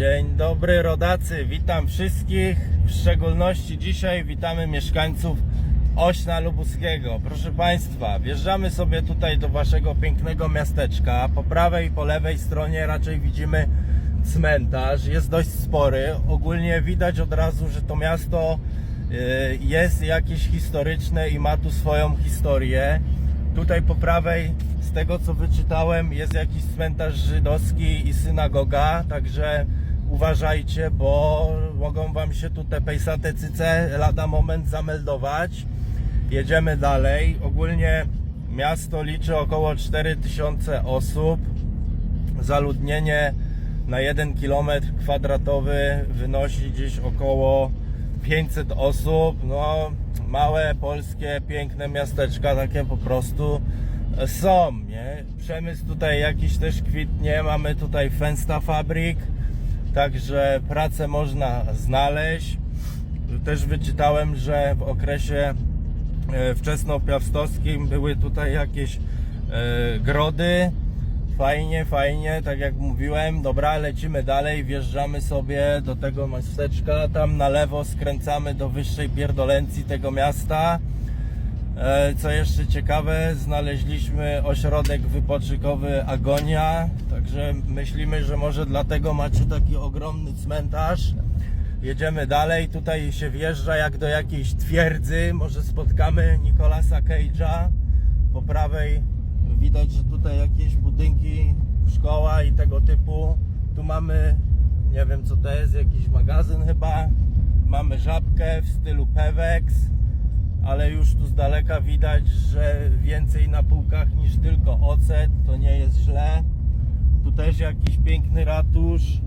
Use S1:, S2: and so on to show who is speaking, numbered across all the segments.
S1: Dzień dobry rodacy, witam wszystkich. W szczególności dzisiaj witamy mieszkańców Ośna Lubuskiego. Proszę Państwa, wjeżdżamy sobie tutaj do Waszego pięknego miasteczka. Po prawej i po lewej stronie raczej widzimy cmentarz. Jest dość spory. Ogólnie widać od razu, że to miasto y, jest jakieś historyczne i ma tu swoją historię. Tutaj po prawej, z tego co wyczytałem, jest jakiś cmentarz żydowski i synagoga, także uważajcie, bo mogą wam się tu te pejsate cyce lada moment zameldować. Jedziemy dalej. Ogólnie miasto liczy około 4000 osób. Zaludnienie na 1 km kwadratowy wynosi gdzieś około 500 osób. No, małe polskie, piękne miasteczka takie po prostu są, nie? Przemysł tutaj jakiś też kwitnie. Mamy tutaj Fensta Fabrik, także pracę można znaleźć. Też wyczytałem, że w okresie e, wczesnopiastowskim były tutaj jakieś e, grody. Fajnie, fajnie, tak jak mówiłem. Dobra, lecimy dalej, wjeżdżamy sobie do tego miasteczka. Tam na lewo skręcamy do wyższej pierdolencji tego miasta. E, Co jeszcze ciekawe, znaleźliśmy ośrodek wypoczynkowy Agonia, także myślimy, że może dlatego macie taki ogromny cmentarz. Jedziemy dalej, tutaj się wjeżdża jak do jakiejś twierdzy, może spotkamy Nicolasa Cage'a. Po prawej widać, że tutaj jakieś budynki, szkoła i tego typu. Tu mamy, nie wiem co to jest, jakiś magazyn chyba. Mamy żabkę w stylu Pewex ale już tu z daleka widać, że więcej na półkach niż tylko ocet, to nie jest źle. Tu też jakiś piękny ratusz.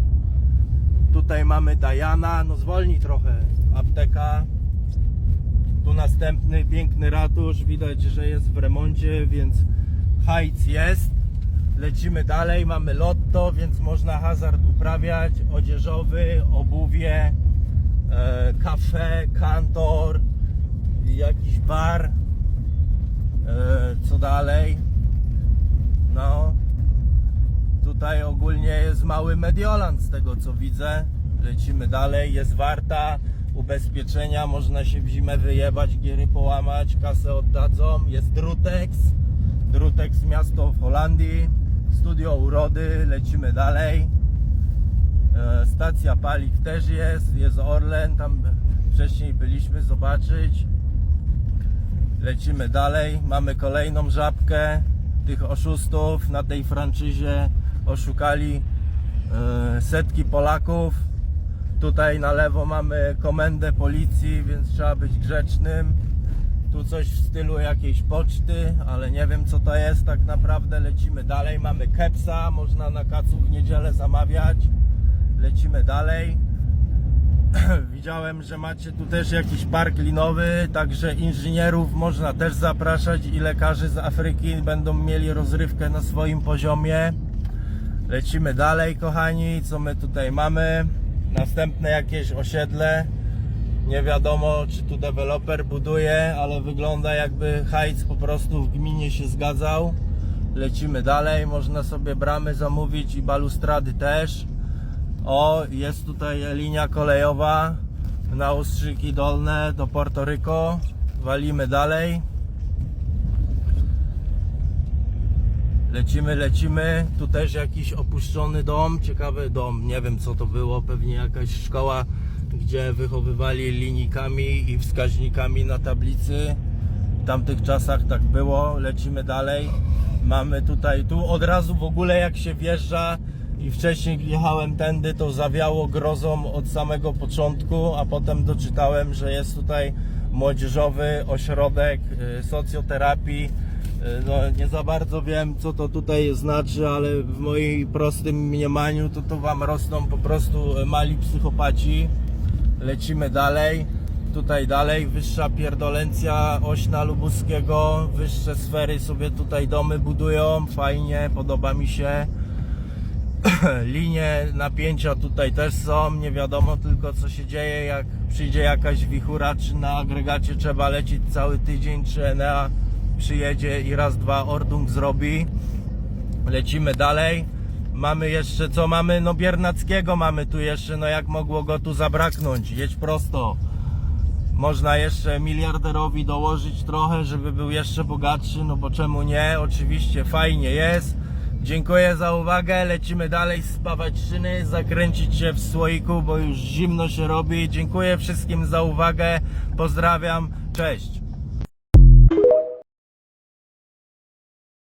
S1: Tutaj mamy Diana, no zwolnij trochę, apteka. Tu następny piękny ratusz, widać, że jest w remoncie, więc hajc jest. Lecimy dalej, mamy lotto, więc można hazard uprawiać, odzieżowy, obuwie, e, kafe, kantor, jakiś bar. E, co dalej? No. Tutaj ogólnie jest mały Mediolan z tego co widzę. Lecimy dalej. Jest warta ubezpieczenia. Można się w zimę wyjebać, giery połamać, kasę oddadzą. Jest Drutex. Drutex miasto w Holandii. Studio urody. Lecimy dalej. E, Stacja paliw też jest, jest Orlen, tam wcześniej byliśmy zobaczyć. Lecimy dalej, mamy kolejną żabkę tych oszustów na tej franczyzie oszukali e, setki Polaków. Tutaj na lewo mamy komendę policji, więc trzeba być grzecznym. Tu coś w stylu jakiejś poczty, ale nie wiem co to jest tak naprawdę. Lecimy dalej, mamy kepsa, można na kacu w niedzielę zamawiać. Lecimy dalej. Widziałem, że macie tu też jakiś park linowy, także inżynierów można też zapraszać i lekarzy z Afryki będą mieli rozrywkę na swoim poziomie. Lecimy dalej, kochani. Co my tutaj mamy? Następne jakieś osiedle. Nie wiadomo, czy tu deweloper buduje, ale wygląda jakby hajc po prostu w gminie się zgadzał. Lecimy dalej, można sobie bramy zamówić i balustrady też. O, jest tutaj linia kolejowa na Ustrzyki Dolne do Porto Rico. Walimy dalej. Lecimy, lecimy. Tu też jakiś opuszczony dom, ciekawy dom. Nie wiem co to było, pewnie jakaś szkoła, gdzie wychowywali linijkami i wskaźnikami na tablicy. W tamtych czasach tak było. Lecimy dalej. Mamy tutaj, tu od razu w ogóle jak się wjeżdża i wcześniej jechałem tędy, to zawiało grozą od samego początku, a potem doczytałem, że jest tutaj młodzieżowy ośrodek y, socjoterapii. Y, No, nie za bardzo wiem, co to tutaj znaczy, ale w moim prostym mniemaniu to to wam rosną po prostu mali psychopaci. Lecimy dalej. Tutaj dalej, wyższa pierdolencja Ośna Lubuskiego, wyższe sfery sobie tutaj domy budują, fajnie, podoba mi się. Linie napięcia tutaj też są, nie wiadomo tylko co się dzieje, jak przyjdzie jakaś wichura, czy na agregacie trzeba lecieć cały tydzień, czy Enea przyjedzie i raz, dwa Ordung zrobi. Lecimy dalej. Mamy jeszcze, co mamy? No Biernackiego mamy tu jeszcze, no jak mogło go tu zabraknąć? Jedź prosto. Można jeszcze miliarderowi dołożyć trochę, żeby był jeszcze bogatszy, no bo czemu nie? Oczywiście fajnie jest. Dziękuję za uwagę. Lecimy dalej spawać szyny, zakręcić się w słoiku, bo już zimno się robi. Dziękuję wszystkim za uwagę. Pozdrawiam. Cześć.